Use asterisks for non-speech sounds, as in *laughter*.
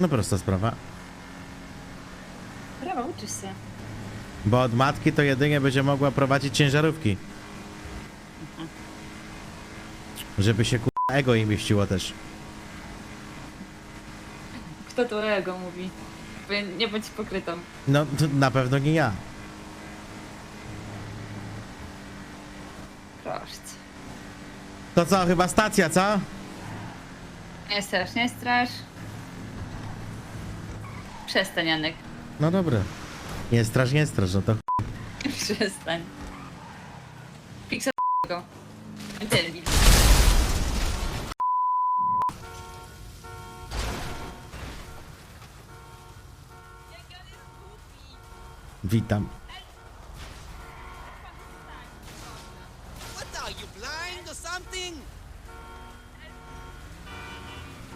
No prosta sprawa. Brawo, uczysz się. Bo od matki to jedynie będzie mogła prowadzić ciężarówki. Żeby się kurwa ego im mieściło też. Kto to ego mówi? Nie bądź pokrytą. No to na pewno nie ja. Proszę cię. To co, chyba stacja, co? Nie strasz, nie strasz. Przestań, Janek. No dobra. Nie strasz, nie strasz, no to ch- *laughs* Przestań. Pixel go. Witam. Are you blind or something?